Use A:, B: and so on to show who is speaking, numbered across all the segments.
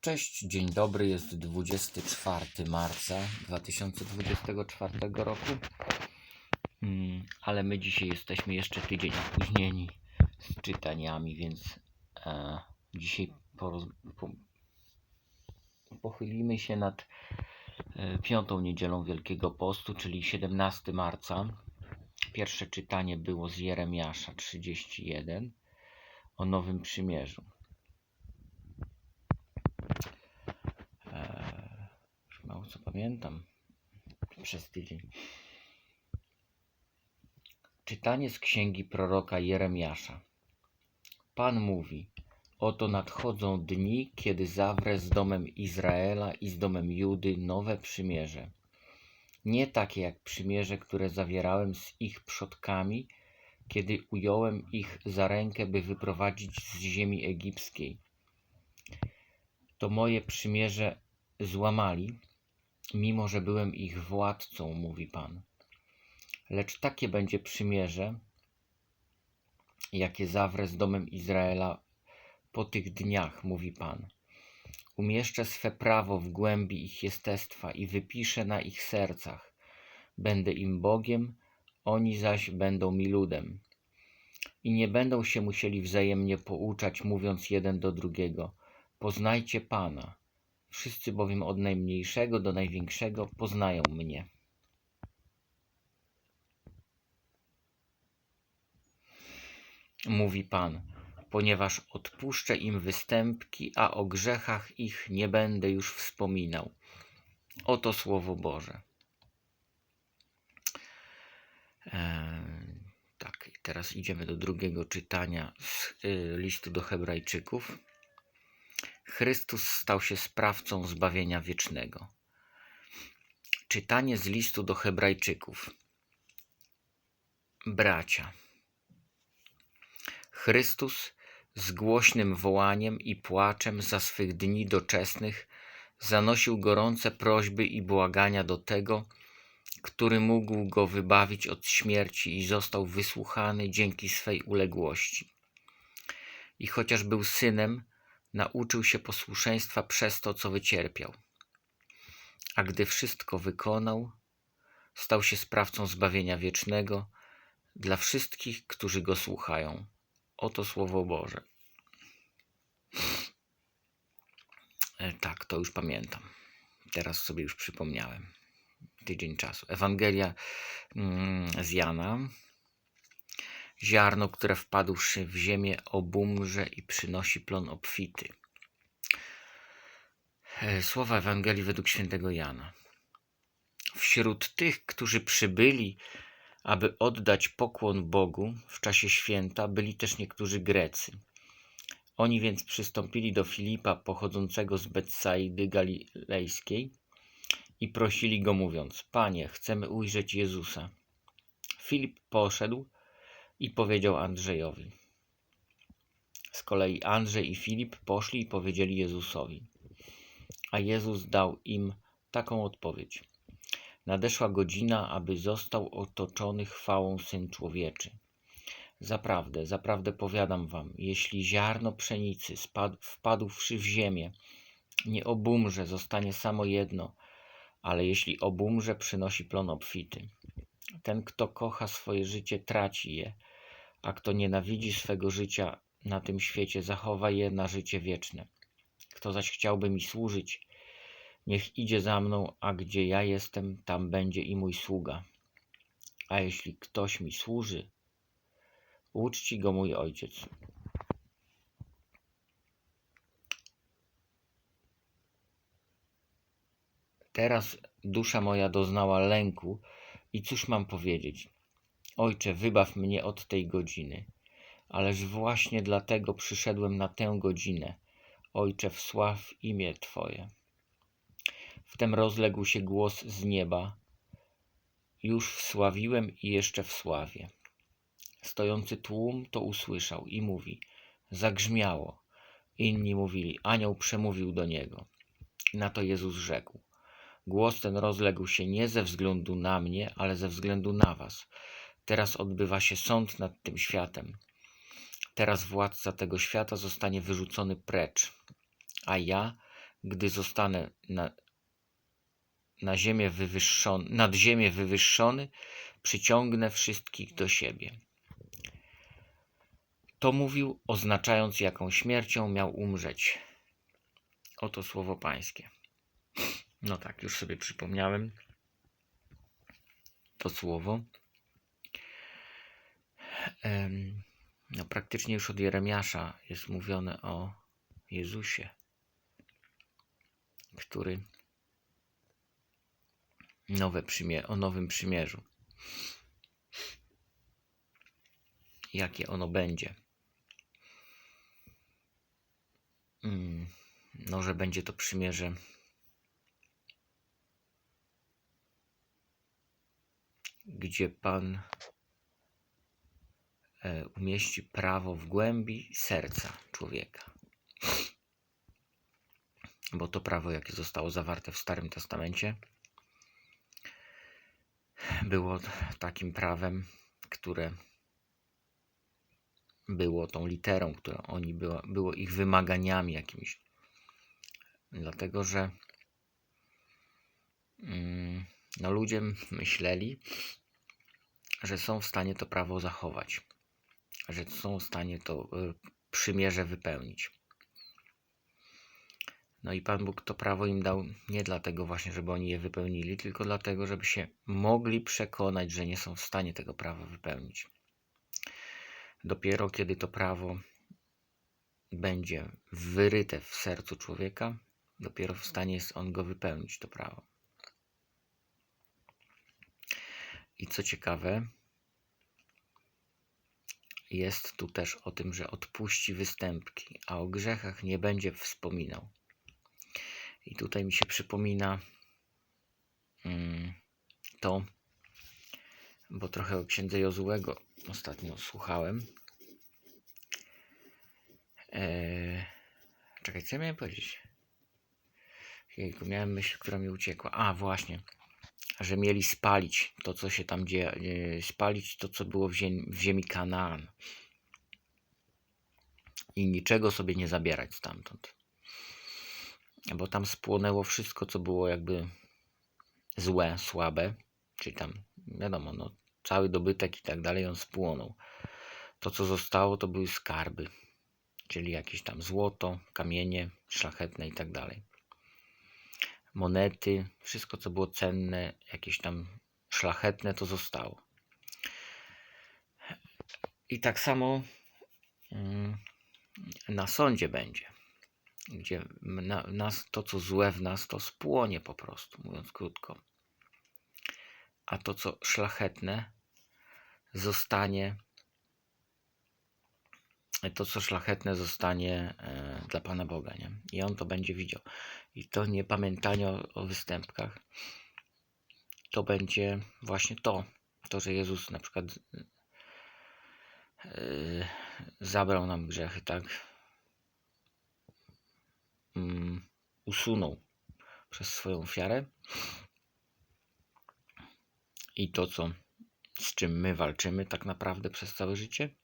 A: Cześć, dzień dobry, jest 24 marca 2024 roku, Mm, ale my dzisiaj jesteśmy jeszcze tydzień opóźnieni z czytaniami, więc e, dzisiaj poroz, po, pochylimy się nad e, piątą niedzielą Wielkiego Postu, czyli 17 marca. Pierwsze czytanie było z Jeremiasza 31 o Nowym Przymierzu. Eee, już mało co pamiętam przez tydzień. Czytanie z księgi proroka Jeremiasza. Pan mówi: Oto nadchodzą dni, kiedy zawrę z domem Izraela i z domem Judy nowe przymierze. Nie takie jak przymierze, które zawierałem z ich przodkami, kiedy ująłem ich za rękę, by wyprowadzić z ziemi egipskiej. To moje przymierze złamali, mimo że byłem ich władcą, mówi Pan. Lecz takie będzie przymierze, jakie zawrę z domem Izraela po tych dniach, mówi Pan. Umieszczę swe prawo w głębi ich jestestwa i wypiszę na ich sercach. Będę im Bogiem, oni zaś będą mi ludem. I nie będą się musieli wzajemnie pouczać, mówiąc jeden do drugiego: Poznajcie Pana. Wszyscy bowiem od najmniejszego do największego poznają mnie. Mówi Pan, ponieważ odpuszczę im występki, a o grzechach ich nie będę już wspominał. Oto Słowo Boże. Eee, tak, teraz idziemy do drugiego czytania z y, listu do Hebrajczyków. Chrystus stał się sprawcą zbawienia wiecznego. Czytanie z listu do Hebrajczyków. Bracia. Chrystus z głośnym wołaniem i płaczem za swych dni doczesnych zanosił gorące prośby i błagania do tego, który mógł go wybawić od śmierci i został wysłuchany dzięki swej uległości. I chociaż był synem, nauczył się posłuszeństwa przez to, co wycierpiał. A gdy wszystko wykonał, stał się sprawcą zbawienia wiecznego dla wszystkich, którzy go słuchają. Oto Słowo Boże. E, Tak, to już pamiętam. Teraz sobie już przypomniałem. Tydzień czasu. Ewangelia mm, z Jana. Ziarno, które wpadłszy w ziemię, obumrze i przynosi plon obfity. E, Słowa Ewangelii według świętego Jana. Wśród tych, którzy przybyli, aby oddać pokłon Bogu w czasie święta, byli też niektórzy Grecy. Oni więc przystąpili do Filipa, pochodzącego z Betsaidy Galilejskiej, i prosili go, mówiąc: Panie, chcemy ujrzeć Jezusa. Filip poszedł i powiedział Andrzejowi. Z kolei Andrzej i Filip poszli i powiedzieli Jezusowi. A Jezus dał im taką odpowiedź: Nadeszła godzina, aby został otoczony chwałą syn człowieczy. Zaprawdę, zaprawdę powiadam wam, jeśli ziarno pszenicy spadł, wpadłszy w ziemię, nie obumrze, zostanie samo jedno, ale jeśli obumrze, przynosi plon obfity. Ten, kto kocha swoje życie, traci je, a kto nienawidzi swego życia na tym świecie, zachowa je na życie wieczne. Kto zaś chciałby mi służyć, niech idzie za mną, a gdzie ja jestem, tam będzie i mój sługa. A jeśli ktoś mi służy, uczci go mój ojciec. Teraz dusza moja doznała lęku i cóż mam powiedzieć? Ojcze, wybaw mnie od tej godziny. Ależ właśnie dlatego przyszedłem na tę godzinę. Ojcze, wsław imię Twoje. Wtem rozległ się głos z nieba. Już wsławiłem i jeszcze wsławię. Stojący tłum to usłyszał i mówi: Zagrzmiało. Inni mówili: Anioł przemówił do niego. Na to Jezus rzekł: Głos ten rozległ się nie ze względu na mnie, ale ze względu na was. Teraz odbywa się sąd nad tym światem. Teraz władca tego świata zostanie wyrzucony precz, a ja gdy zostanę na, na ziemię wywyższony, nad ziemię wywyższony, przyciągnę wszystkich do siebie. To mówił, oznaczając, jaką śmiercią miał umrzeć. Oto słowo Pańskie. No tak, już sobie przypomniałem to słowo. No, praktycznie już od Jeremiasza jest mówione o Jezusie, który nowe przymie- o nowym przymierzu. Jakie ono będzie? Mm, No, że będzie to przymierze gdzie Pan umieści prawo w głębi serca człowieka. Bo to prawo, jakie zostało zawarte w Starym Testamencie, było takim prawem, które było tą literą, którą oni było, było ich wymaganiami jakimiś. Dlatego, że mm, no, ludzie myśleli, że są w stanie to prawo zachować, że są w stanie to y, przymierze wypełnić. No i Pan Bóg to prawo im dał nie dlatego właśnie, żeby oni je wypełnili, tylko dlatego, żeby się mogli przekonać, że nie są w stanie tego prawa wypełnić. Dopiero kiedy to prawo będzie wyryte w sercu człowieka, dopiero w stanie jest on go wypełnić, to prawo. I co ciekawe, jest tu też o tym, że odpuści występki, a o grzechach nie będzie wspominał. I tutaj mi się przypomina mm, to, bo trochę o księdze Jozułego ostatnio słuchałem. Eee, czekaj, co ja miałem powiedzieć? Jejku, miałem myśl, która mi uciekła. A, właśnie że mieli spalić to, co się tam dzieje, e, spalić to, co było w ziemi, w ziemi Kanaan. I niczego sobie nie zabierać stamtąd. Bo tam spłonęło wszystko, co było jakby złe, słabe, czyli tam, wiadomo, no, cały dobytek i tak dalej, on spłonął. To, co zostało, to były skarby, czyli jakieś tam złoto, kamienie szlachetne i tak dalej monety, wszystko co było cenne, jakieś tam szlachetne, to zostało. I tak samo mm, na sądzie będzie, gdzie na, nas, to co złe w nas, to spłonie po prostu, mówiąc krótko. A to co szlachetne zostanie to, co szlachetne, zostanie e, dla Pana Boga, nie? I On to będzie widział. I to niepamiętanie o, o występkach, to będzie właśnie to, to, że Jezus na przykład yy, zabrał nam grzechy, tak? Mm, usunął przez swoją ofiarę. I to, co, z czym my walczymy tak naprawdę przez całe życie,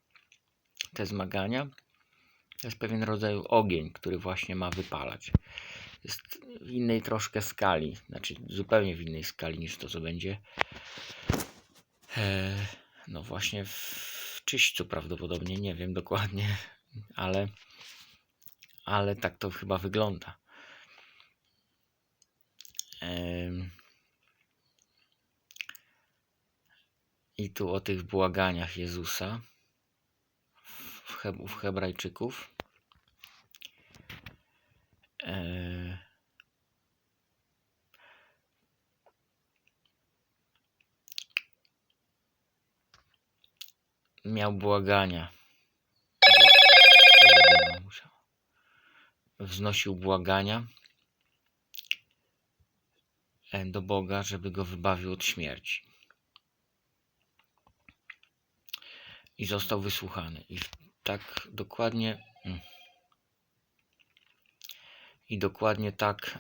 A: te zmagania, to jest pewien rodzaj ogień, który właśnie ma wypalać. Jest w innej troszkę skali, znaczy zupełnie w innej skali niż to, co będzie e, no właśnie w czyśćcu prawdopodobnie, nie wiem dokładnie, ale, ale tak to chyba wygląda. I tu o tych błaganiach Jezusa w Hebrajczyków. E... Miał błagania. Wznosił błagania e, do Boga, żeby go wybawił od śmierci. I został wysłuchany. I tak dokładnie mm. i dokładnie tak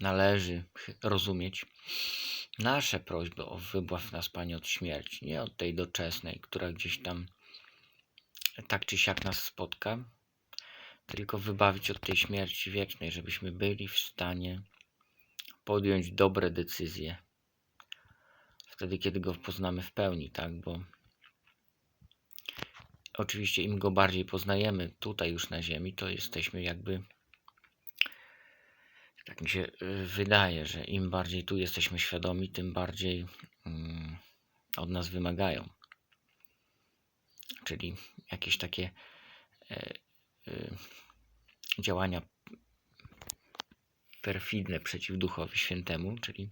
A: należy rozumieć nasze prośby o wybaw nas Panie od śmierci, nie od tej doczesnej, która gdzieś tam tak czy siak nas spotka, tylko wybawić od tej śmierci wiecznej, żebyśmy byli w stanie podjąć dobre decyzje. Wtedy, kiedy go poznamy w pełni, tak? Bo oczywiście im go bardziej poznajemy tutaj już na ziemi, to jesteśmy jakby tak mi się y, wydaje, że im bardziej tu jesteśmy świadomi, tym bardziej mm, od nas wymagają. Czyli jakieś takie e, y, działania perfidne przeciw Duchowi Świętemu, czyli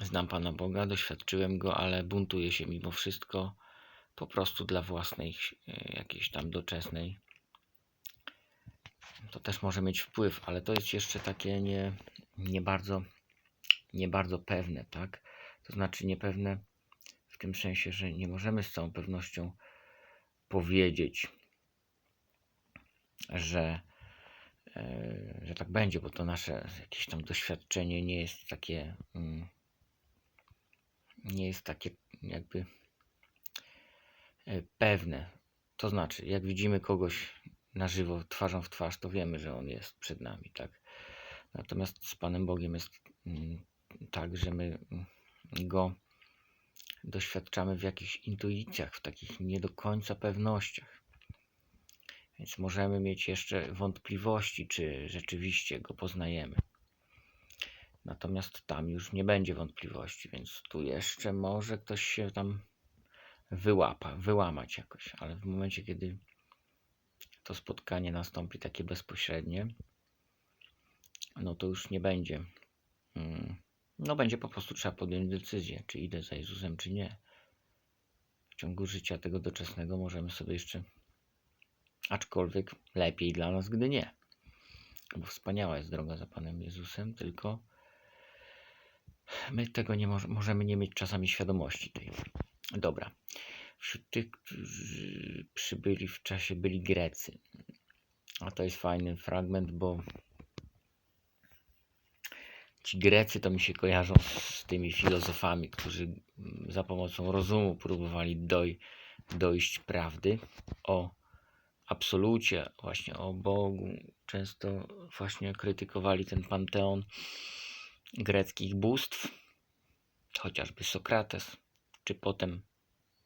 A: znam Pana Boga, doświadczyłem Go, ale buntuję się mimo wszystko po prostu dla własnej e, jakiejś tam doczesnej. To też może mieć wpływ, ale to jest jeszcze takie nie, nie bardzo nie bardzo pewne, tak? To znaczy niepewne w tym sensie, że nie możemy z całą pewnością powiedzieć, że, e, że tak będzie, bo to nasze jakieś tam doświadczenie nie jest takie mm, nie jest takie jakby e, pewne. To znaczy, jak widzimy kogoś na żywo, twarzą w twarz, to wiemy, że on jest przed nami, tak? Natomiast z Panem Bogiem jest mm, tak, że my mm, go doświadczamy w jakichś intuicjach, w takich nie do końca pewnościach. Więc możemy mieć jeszcze wątpliwości, czy rzeczywiście go poznajemy. Natomiast tam już nie będzie wątpliwości, więc tu jeszcze może ktoś się tam wyłapa, wyłamać jakoś, ale w momencie, kiedy to spotkanie nastąpi takie bezpośrednie, no to już nie będzie. mm, No będzie po prostu trzeba podjąć decyzję, czy idę za Jezusem, czy nie. W ciągu życia tego doczesnego możemy sobie jeszcze, aczkolwiek lepiej dla nas, gdy nie. Bo wspaniała jest droga za Panem Jezusem, tylko my tego nie mo- możemy nie mieć czasami świadomości tej. Dobra. Wśród tych, którzy przybyli w czasie, byli Grecy. A to jest fajny fragment, bo ci Grecy to mi się kojarzą z tymi filozofami, którzy mm, za pomocą rozumu próbowali doj, dojść prawdy o absolucie, właśnie o Bogu. Często właśnie krytykowali ten panteon greckich bóstw, chociażby Sokrates, czy potem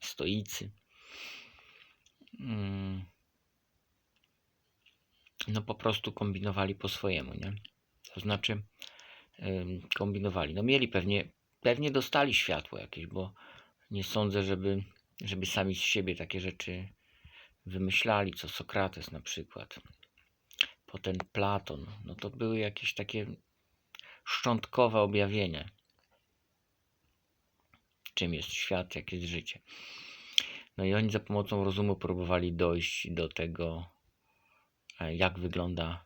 A: stoicy. Mm. No po prostu kombinowali po swojemu, nie? To znaczy kombinowali. No mieli pewnie, pewnie dostali światło jakieś, bo nie sądzę, żeby, żeby sami z siebie takie rzeczy wymyślali, co Sokrates na przykład. Potem Platon, no to były jakieś takie szczątkowe objawienia. Czym jest świat, jak jest życie. No i oni za pomocą rozumu próbowali dojść do tego, e, jak wygląda,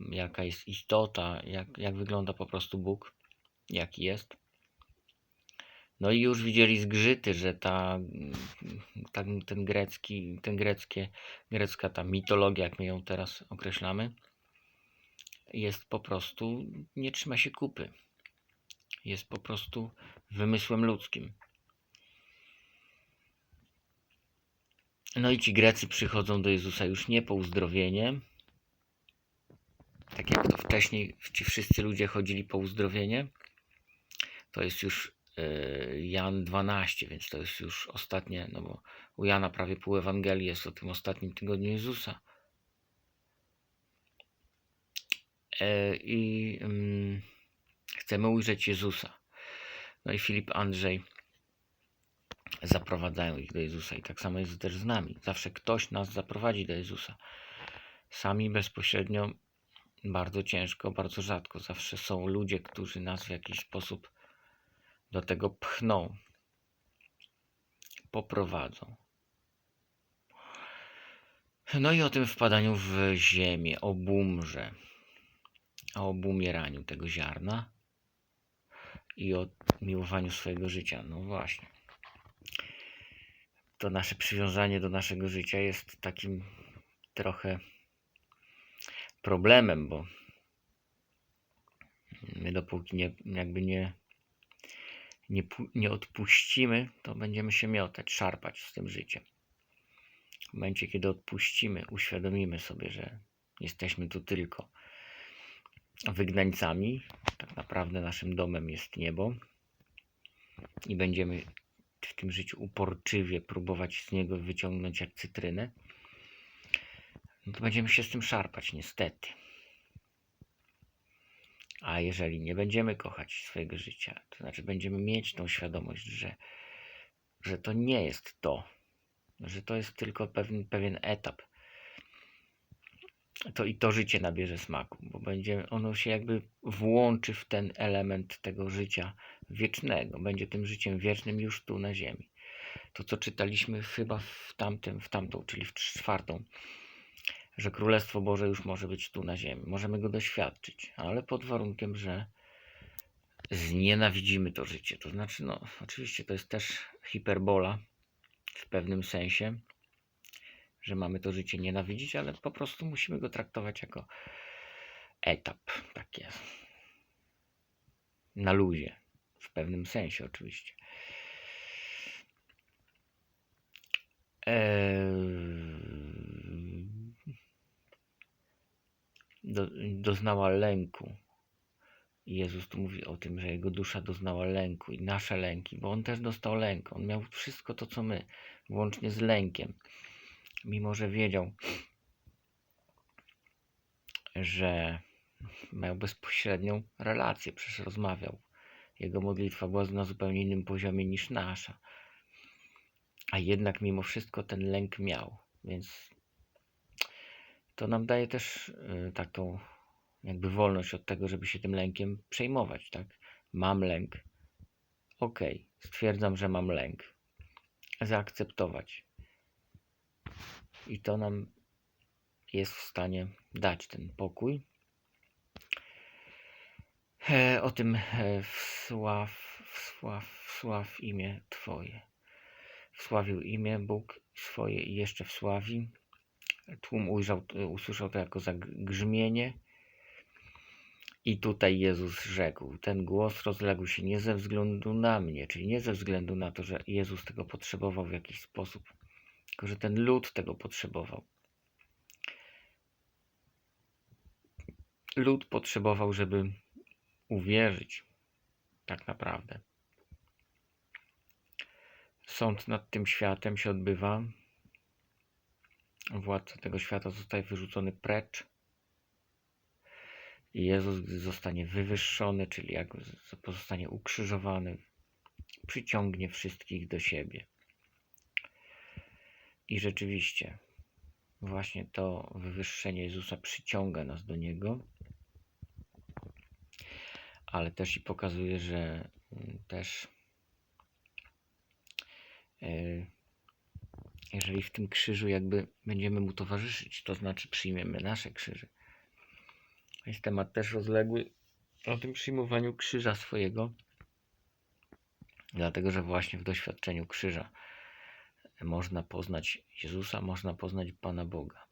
A: jaka jest istota, jak, jak wygląda po prostu Bóg, jaki jest. No i już widzieli zgrzyty, że ta, ta, ten grecki, ten greckie, grecka ta mitologia, jak my ją teraz określamy, jest po prostu, nie trzyma się kupy. Jest po prostu wymysłem ludzkim. No i ci Grecy przychodzą do Jezusa już nie po uzdrowienie, tak jak to wcześniej ci wszyscy ludzie chodzili po uzdrowienie. To jest już e, Jan 12, więc to jest już ostatnie, no bo u Jana prawie pół Ewangelii jest o tym ostatnim tygodniu Jezusa. E, I mm, chcemy ujrzeć Jezusa. No i Filip Andrzej zaprowadzają ich do Jezusa. I tak samo jest też z nami. Zawsze ktoś nas zaprowadzi do Jezusa. Sami bezpośrednio bardzo ciężko, bardzo rzadko. Zawsze są ludzie, którzy nas w jakiś sposób do tego pchną, poprowadzą. No i o tym wpadaniu w ziemię, o bumrze, o obumieraniu tego ziarna i o miłowaniu swojego życia. No właśnie. To nasze przywiązanie do naszego życia jest takim trochę problemem, bo my dopóki nie, jakby nie, nie, nie odpuścimy, to będziemy się miotać, szarpać z tym życiem. W momencie, kiedy odpuścimy, uświadomimy sobie, że Jesteśmy tu tylko wygnańcami. Tak naprawdę naszym domem jest niebo. I będziemy w tym życiu uporczywie próbować z niego wyciągnąć jak cytrynę. No to będziemy się z tym szarpać, niestety. A jeżeli nie będziemy kochać swojego życia, to znaczy będziemy mieć tą świadomość, że, że to nie jest to, że to jest tylko pewien, pewien etap, to i to życie nabierze smaku, bo będzie ono się jakby włączy w ten element tego życia wiecznego, będzie tym życiem wiecznym już tu na ziemi. To, co czytaliśmy chyba w tamtym, w tamtą, czyli w czwartą, że Królestwo Boże już może być tu na ziemi. Możemy go doświadczyć, ale pod warunkiem, że znienawidzimy to życie. To znaczy, no, oczywiście to jest też hiperbola w pewnym sensie, że mamy to życie nienawidzić, ale po prostu musimy go traktować jako etap, takie na luzie, w pewnym sensie oczywiście. Eee, do, doznała lęku. Jezus tu mówi o tym, że jego dusza doznała lęku i nasze lęki, bo on też dostał lęk. On miał wszystko to, co my, włącznie z lękiem. Mimo, że wiedział, że miał bezpośrednią relację, przecież rozmawiał. Jego modlitwa była na zupełnie innym poziomie niż nasza. A jednak mimo wszystko ten lęk miał, więc to nam daje też y, taką jakby wolność od tego, żeby się tym lękiem przejmować, tak? Mam lęk. Ok, stwierdzam, że mam lęk. Zaakceptować. I to nam jest w stanie dać ten pokój. E, o tym e, wsław, wsław, wsław imię Twoje. Wsławił imię Bóg swoje i jeszcze wsławi. Tłum ujrzał, usłyszał to jako zagrzmienie. I tutaj Jezus rzekł, ten głos rozległ się nie ze względu na mnie, czyli nie ze względu na to, że Jezus tego potrzebował w jakiś sposób, tylko że ten lud tego potrzebował. Lud potrzebował, żeby uwierzyć tak naprawdę. Sąd nad tym światem się odbywa. Władca tego świata zostaje wyrzucony precz. I Jezus, gdy zostanie wywyższony, czyli jak pozostanie ukrzyżowany, przyciągnie wszystkich do siebie. I rzeczywiście, właśnie to wywyższenie Jezusa przyciąga nas do Niego, ale też i pokazuje, że mm, też e, jeżeli w tym krzyżu jakby będziemy mu towarzyszyć, to znaczy przyjmiemy nasze krzyże. Jest temat też rozległy o tym przyjmowaniu krzyża swojego, dlatego że właśnie w doświadczeniu krzyża można poznać Jezusa, można poznać Pana Boga.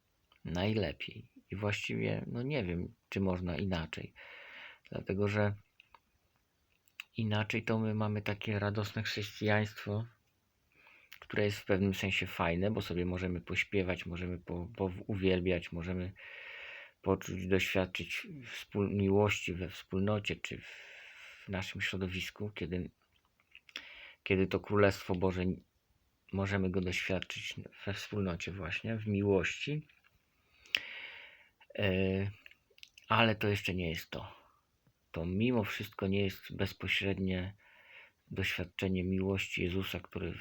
A: Najlepiej. I właściwie, no nie wiem, czy można inaczej. Dlatego, że inaczej to my mamy takie radosne chrześcijaństwo, które jest w pewnym sensie fajne, bo sobie możemy pośpiewać, możemy po, po uwielbiać, możemy poczuć, doświadczyć miłości we wspólnocie czy w naszym środowisku, kiedy, kiedy to Królestwo Boże możemy go doświadczyć we wspólnocie właśnie, w miłości. E, ale to jeszcze nie jest to. To mimo wszystko nie jest bezpośrednie doświadczenie miłości Jezusa, który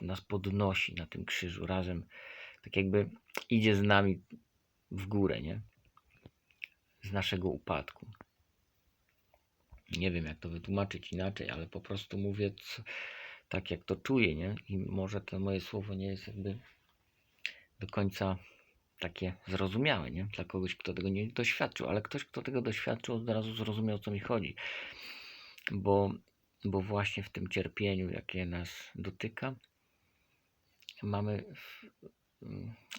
A: nas podnosi na tym krzyżu razem, tak jakby idzie z nami w górę, nie? Z naszego upadku. Nie wiem, jak to wytłumaczyć inaczej, ale po prostu mówię co, tak, jak to czuję, nie? I może to moje słowo nie jest jakby do końca takie zrozumiałe, nie? Dla kogoś, kto tego nie doświadczył, ale ktoś, kto tego doświadczył, od razu zrozumiał, o co mi chodzi. Bo, bo właśnie w tym cierpieniu, jakie nas dotyka, mamy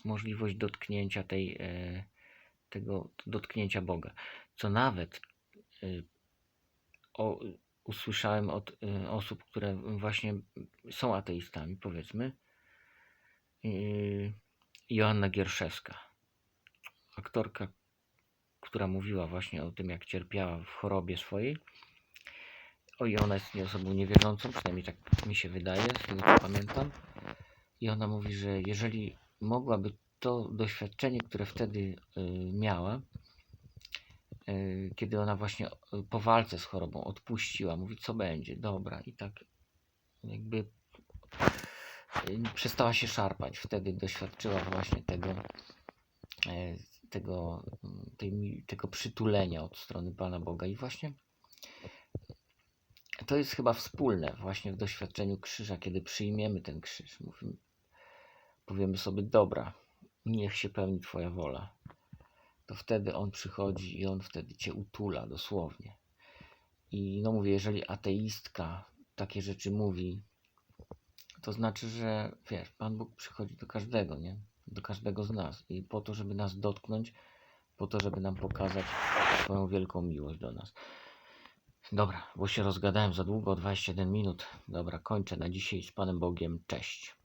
A: możliwość dotknięcia tej, e, tego dotknięcia Boga. Co nawet e, o, usłyszałem od e, osób, które właśnie są ateistami, powiedzmy, Joanna Gierszewska. aktorka, która mówiła właśnie o tym, jak cierpiała w chorobie swojej. O i ona jest osobą niewierzącą, przynajmniej tak mi się wydaje, z tego co pamiętam. I ona mówi, że jeżeli mogłaby to doświadczenie, które wtedy y, miała, y, kiedy ona właśnie y, po walce z chorobą odpuściła, mówi, co będzie, dobra, i tak jakby y, przestała się szarpać. Wtedy doświadczyła właśnie tego, tego, tej, tego przytulenia od strony Pana Boga. I właśnie to jest chyba wspólne właśnie w doświadczeniu krzyża, kiedy przyjmiemy ten krzyż. Mówimy, powiemy sobie, dobra, niech się pełni Twoja wola. To wtedy On przychodzi i On wtedy Cię utula dosłownie. I no mówię, jeżeli ateistka takie rzeczy mówi, to znaczy, że wiesz, Pan Bóg przychodzi do każdego, nie? Do każdego z nas. I po to, żeby nas dotknąć, po to, żeby nam pokazać swoją wielką miłość do nas. Dobra, bo się rozgadałem za długo, 21 minut. Dobra, kończę na dzisiaj z Panem Bogiem. Cześć.